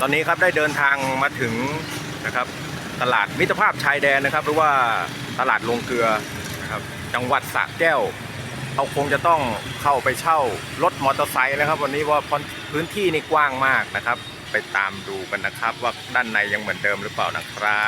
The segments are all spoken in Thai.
ตอนนี้ครับได้เดินทางมาถึงนะครับตลาดมิตรภาพชายแดนนะครับ หรือว่าตลาดลงเกลือนะครับจังหวัดสระแก้วเราคงจะต้องเข้าไปเช่ารถมอเตอร์ไซค์นะครับ วันนี้ว่าพื้นที่นี่กว้างมากนะครับ ไปตามดูกันนะครับ ว่าด้านในยังเหมือนเดิมหรือเปล่านะครั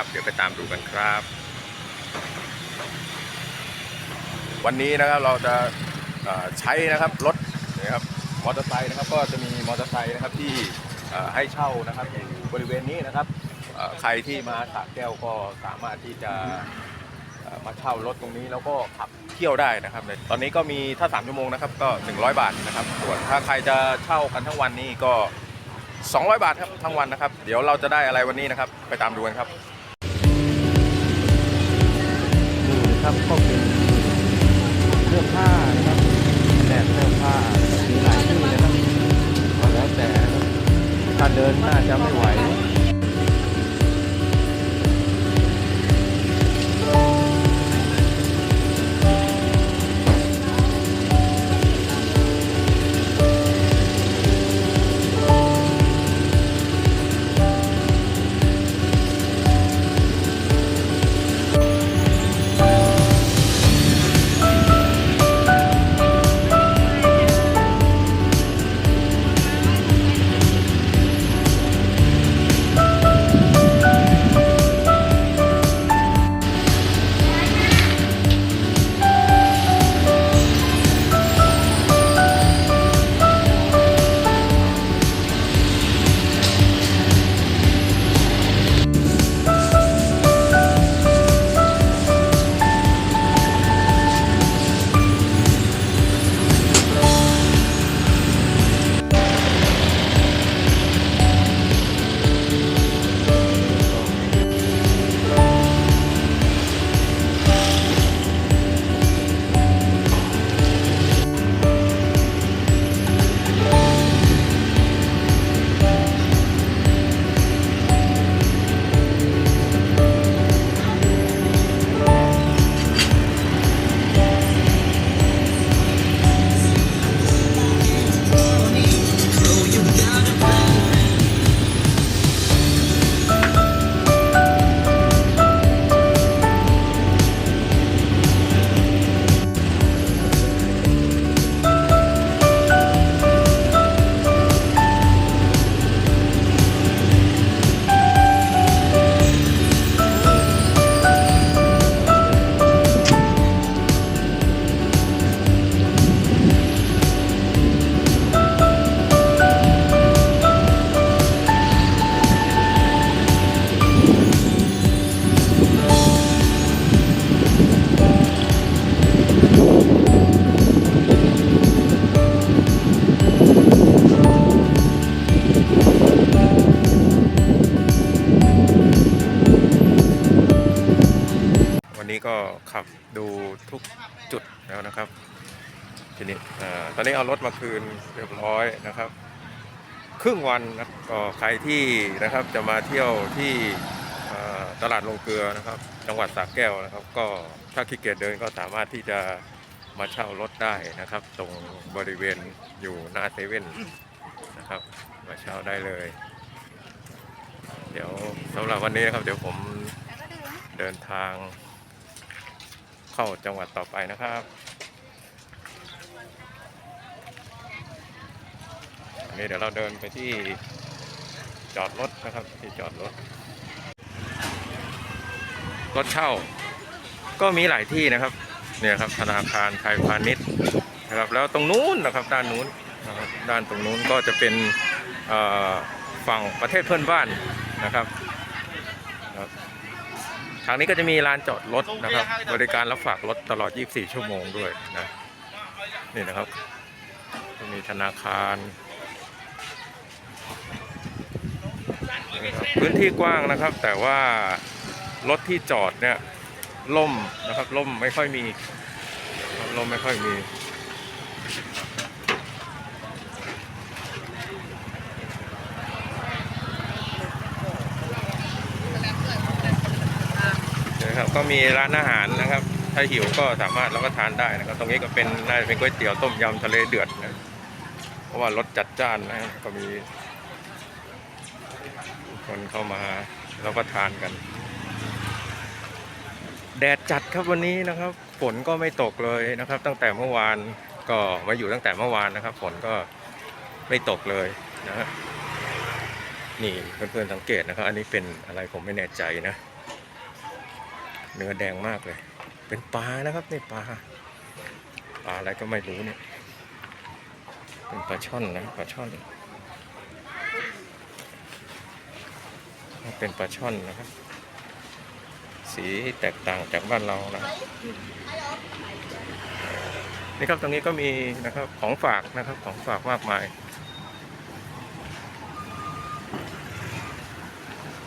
บ เดี๋ยวไปตามดูกันครับ วันนี้นะครับเราจะใช้นะครับรถนะครับมอเตอร์ไซค์นะครับ ก็จะมีมอเตอร์ไซค์นะครับที่ ให้เช่านะครับอยู่บริเวณนี้นะครับใครที่มาสระแก้วก็สามารถที่จะมาเช่ารถตรงนี้แล้วก็ขับเที่ยวได้นะครับตอนนี้ก็มีถ้า 3 ชั่วโมงนะครับก็ 100 บาทนะครับส่วนถ้าใครจะเช่ากันทั้งวันนี้ก็ 200 บาทครับทั้งวันนะครับ เดี๋ยวเราจะได้อะไรวันนี้นะครับ ไปตามดูกันครับนี่ครับก็เป็น เดินน่าจะไม่ไหว ก็ขับดูทุกจุดแล้วนะครับ ทีนี้เอ่อตอนนี้เอารถมาคืนเรียบร้อยนะครับ ครึ่งวันนะก็ใครที่นะครับจะมาเที่ยวที่ตลาดลงเกลือนะครับ จังหวัดสระแก้วนะครับ ก็ถ้าขี้เกียจเดินก็สามารถที่จะมาเช่ารถได้นะครับ ตรงบริเวณอยู่หน้าเซเว่นนะครับ มาเช่าได้เลย เดี๋ยวสำหรับวันนี้นะครับ เดี๋ยวผมเดินทาง เข้าจังหวัดต่อไปนะครับ อันนี้เดี๋ยวเราเดินไปที่จอดรถนะครับที่จอดรถ รถเช่า ก็มีหลายที่นะครับ เนี่ยครับธนาคารไทยพาณิชย์นะครับแล้วตรงนู้นนะครับด้านนู้นนะครับด้านตรงนู้นก็จะเป็นฝั่งประเทศเพื่อนบ้านนะครับ ทางนี้ก็จะมีลานจอดรถนะครับ บริการรับฝากรถตลอด 24 ชั่วโมงด้วยนะนี่นะครับมีธนาคารครพื้นที่กว้างนะครับ แต่ว่ารถที่จอดเนี่ยล่มนะครับล่มไม่ค่อยมีล่มไม่ค่อยมี นะครับ ก็มีร้านอาหารนะครับ ถ้าหิวก็สามารถเรับประทานได้นะครับ ตรงนี้ก็เป็นน่าจะเป็นก๋วยเตี๋ยวต้มยำทะเลเดือดนะเพราะว่ารสจัดจ้านนะก็มี คนเข้ามาแล้วก็ทานกัน แดดจัดครับวันนี้นะครับ ฝนก็ไม่ตกเลยนะครับ ตั้งแต่เมื่อวานก็มาอยู่ตั้งแต่เมื่อวานนะครับ ฝนก็ไม่ตกเลยนะฮะนี่เพื่อนๆสังเกตนะครับ อันนี้เป็นอะไรผมไม่แน่ใจนะ เนื้อแดงมากเลย เป็นปลานะครับนี่ปลาปลาอะไรก็ไม่รู้เนี่ย เป็นปลาช่อนนะปลาช่อนเป็นปลาช่อนนะครับ สีแตกต่างจากบ้านเรานะนี่ครับตรงนี้ก็มีนะครับของฝากนะครับของฝากมากมาย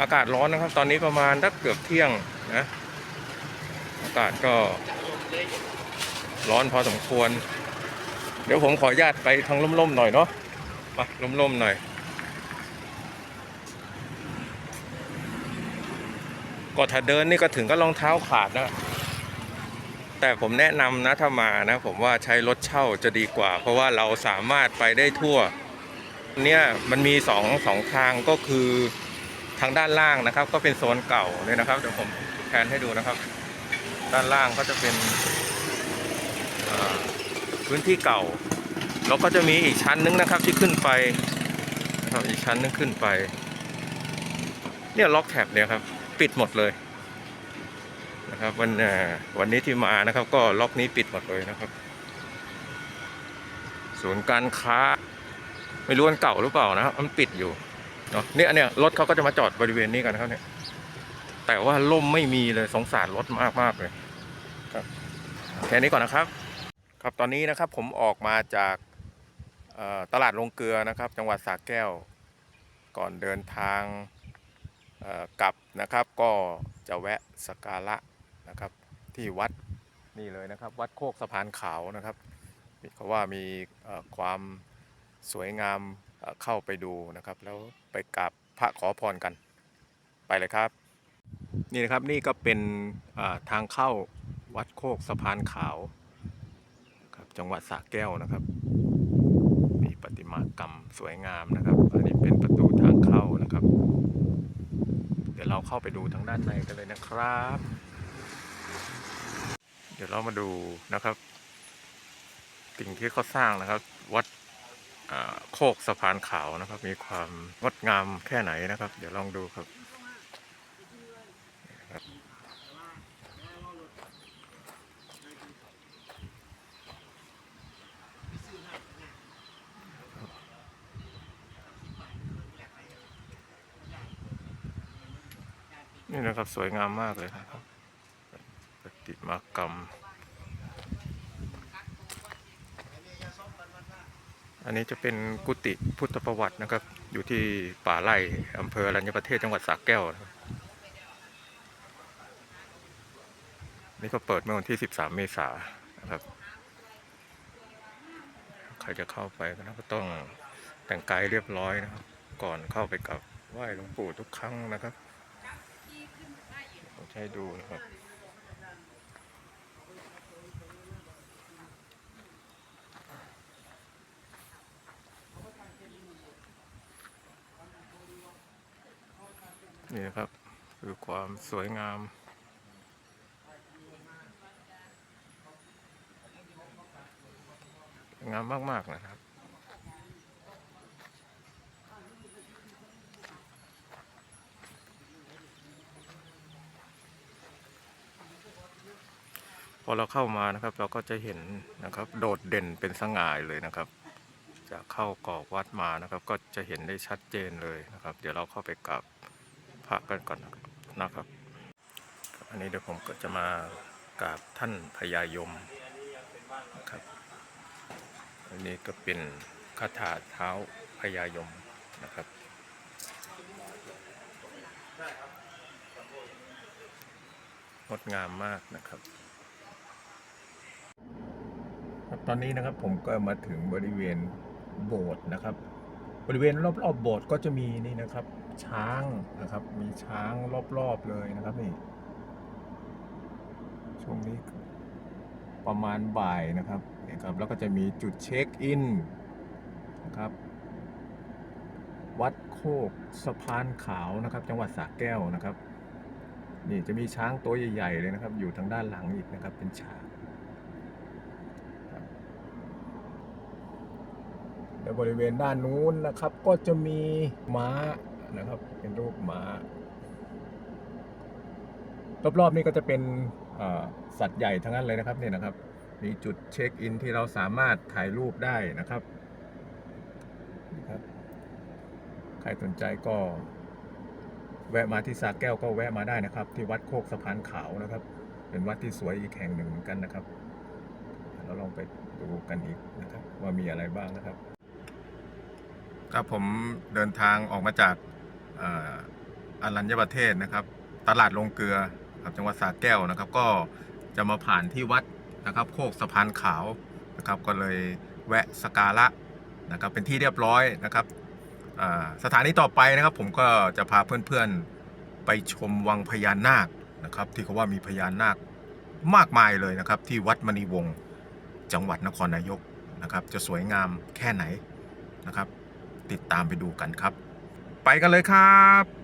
อากาศร้อนนะครับ ตอนนี้ประมาณสักเกือบเที่ยงนะากาศก็ร้อนพอสมควร เดี๋ยวผมขออนุญาตไปทางร่มๆหน่อยเนาะมาร่มๆหน่อย ก็ถ้าเดินนี่ก็ถึงก็รองเท้าขาดนะแต่ผมแนะนำนะถ้ามานะ ผมว่าใช้รถเช่าจะดีกว่า เพราะว่าเราสามารถไปได้ทั่ว เนี่ยมันมีสองสองทางก็คือทางด้านล่างนะครับ ก็เป็นโซนเก่าเนี่ยนะครับเดี๋ยวผมแทนให้ดูนะครับ ด้านล่างก็จะเป็นพื้นที่เก่า แล้วก็จะมีอีกชั้นนึงนะครับที่ขึ้นไปครับอีกชั้นนึงขึ้นไป เนี่ยล็อกแท็บเนี่ยครับ ปิดหมดเลยนะครับวันวันนี้ที่มานะครับ ก็ล็อกนี้ปิดหมดเลยนะครับ ศูนย์การค้า ไม่รู้มันเก่าหรือเปล่านะครับมันปิดอยู่เนาะเนี่ยเนี่ยรถเขาก็จะมาจอดบริเวณนี้กันครับเนี่ยแต่ว่าล่มไม่มีเลยสงสารรถมากมากเลย แค่นี้ก่อนนะครับ ครับตอนนี้นะครับผมออกมาจากตลาดลงเกลือนะครับ จังหวัดสระแก้ว ก่อนเดินทางกลับนะครับ ก็จะแวะสักการะนะครับ ที่วัดนี่เลยนะครับ วัดโคกสะพานขาวนะครับเขาว่ามีความสวยงามเข้าไปดูนะครับ แล้วไปกราบพระขอพรกันไปเลยครับ นี่นะครับนี่ก็เป็นทางเข้า คกสะพานขาวครับจังหวัดสระแก้วนะครับ มีประติมากรรมสวยงามนะครับ อันนี้เป็นประตูทางเข้านะครับ เดี๋ยวเราเข้าไปดูทางด้านในกันเลยนะครับ เดี๋ยวเรามาดูนะครับ สิ่งที่เขาสร้างนะครับ วัดโคกสะพานขาวนะครับ มีความงดงามแค่ไหนนะครับ เดี๋ยวลองดูครับ นี่นะครับสวยงามมากเลยนะครับประติมากรรม อันนี้จะเป็นกุฏิพุทธประวัตินะครับ อยู่ที่ป่าไร่อำเภอรัญญประเทศจังหวัดสระแก้วนะครับนี่ก็เปิดเมื่อวันที่ 13 เมษายนนะครับ ใครจะเข้าไปก็ต้องแต่งกายเรียบร้อยนะครับ ก่อนเข้าไปกับไหว้หลวงปู่ทุกครั้งนะครับ ให้ดูนะครับ นี่นะครับ คือความสวยงามงามมาก ๆ นะครับ อเราเข้ามานะครับ เราก็จะเห็นนะครับ โดดเด่นเป็นสง่าเลยนะครับ จะเข้ากรอบวัดมานะครับ ก็จะเห็นได้ชัดเจนเลยนะครับ เดี๋ยวเราเข้าไปกราบพระกันก่อนนะครับ อันนี้เดี๋ยวผมก็จะมากราบท่านพญายมนะครับอันนี้ก็เป็นคาถาเท้าพญายมนะครับงดงามมากนะครับ ครับ ตอนนี้นะครับผมก็มาถึงบริเวณโบสถ์นะครับ บริเวณรอบๆโบสถ์ก็จะมีนี่นะครับ ช้างนะครับ มีช้างรอบๆเลยนะครับนี่ช่วงนี้ประมาณบ่ายนะครับนี่ครับแล้วก็จะมีจุดเช็คอินนะครับ วัดโคกสะพานขาวนะครับ จังหวัดสระแก้วนะครับ นี่จะมีช้างตัวใหญ่ ๆ เลยนะครับ อยู่ทางด้านหลังอีกนะครับ เป็นช้างครับแล้ว บริเวณด้านนู้นนะครับ ก็จะมีม้านะครับ เป็นรูปม้ารอบๆนี่ก็จะเป็นสัตว์ใหญ่ทั้งนั้นเลยนะครับเนี่ยนะครับ มีจุดเช็คอินที่เราสามารถถ่ายรูปได้นะครับครับ ใครสนใจก็แวะมาที่สาแก้วก็แวะมาได้นะครับ ที่วัดโคกสะพานขาวนะครับ เป็นวัดที่สวยอีกแห่งหนึ่งเหมือนกันนะครับ เราลองไปดูกันอีกนะครับ ว่ามีอะไรบ้างนะครับ ครับผมเดินทางออกมาจากอารัญญประเทศนะครับ ตลาดลงเกลือครับจังหวัดสระแก้วนะครับ ก็จะมาผ่านที่วัดนะครับ โคกสะพานขาวนะครับ ก็เลยแวะสการะนะครับ เป็นที่เรียบร้อยนะครับสถานีต่อไปนะครับ ผมก็จะพาเพื่อนๆไปชมวังพญานาคนะครับ ที่เขาว่ามีพญานาคมากมายเลยนะครับ ที่วัดมณีวงศ์จังหวัดนครนายกนะครับ จะสวยงามแค่ไหนนะครับ ติดตามไปดูกันครับ ไปกันเลยครับ